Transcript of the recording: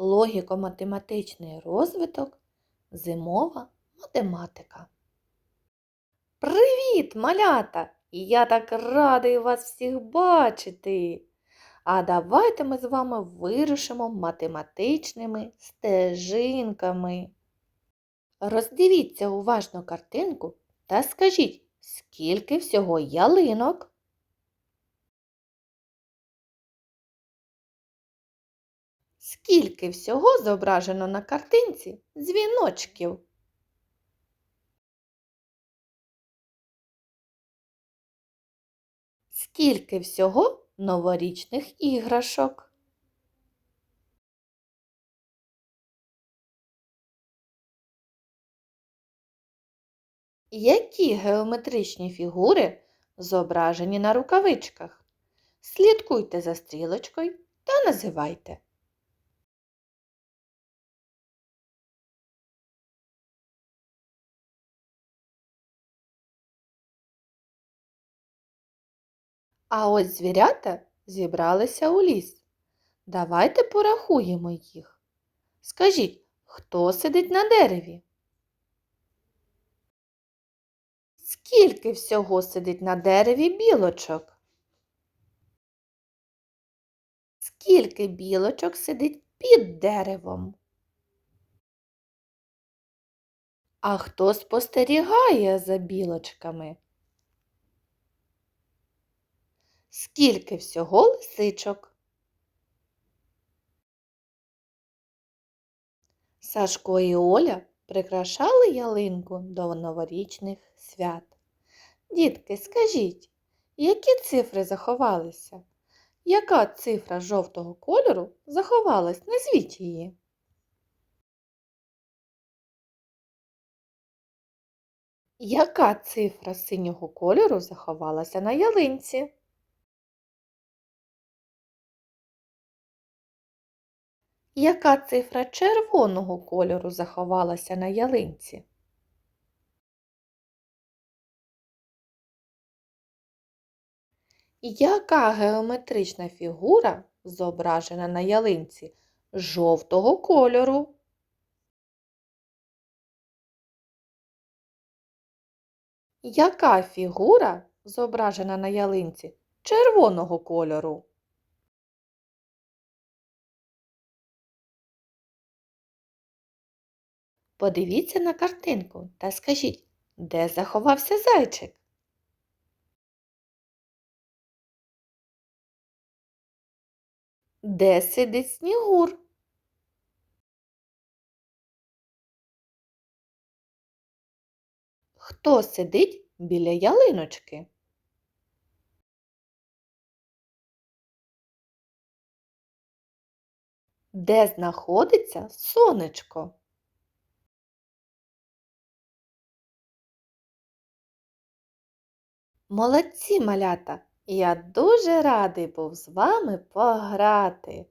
логіко-математичний розвиток, зимова математика. Привіт, малята! Я так радий вас всіх бачити. А давайте ми з вами вирушимо математичними стежинками. Роздивіться уважно картинку та скажіть, скільки всього ялинок? Скільки всього зображено на картинці дзвіночків? Скільки всього новорічних іграшок? Які геометричні фігури зображені на рукавичках? Слідкуйте за стрілочкою та називайте. А ось звірята зібралися у ліс. Давайте порахуємо їх. Скажіть, хто сидить на дереві? Скільки всього сидить на дереві білочок? Скільки білочок сидить під деревом? А хто спостерігає за білочками? Скільки всього лисичок? Сашко і Оля прикрашали ялинку до новорічних свят. Дітки, скажіть, які цифри заховалися? Яка цифра жовтого кольору заховалась? Назвіть її. Яка цифра синього кольору заховалася на ялинці? Яка цифра червоного кольору заховалася на ялинці? Яка геометрична фігура зображена на ялинці жовтого кольору? Яка фігура зображена на ялинці червоного кольору? Подивіться на картинку та скажіть, де заховався зайчик? Де сидить снігур? Хто сидить біля ялиночки? Де знаходиться сонечко? Молодці, малята! Я дуже радий був з вами пограти.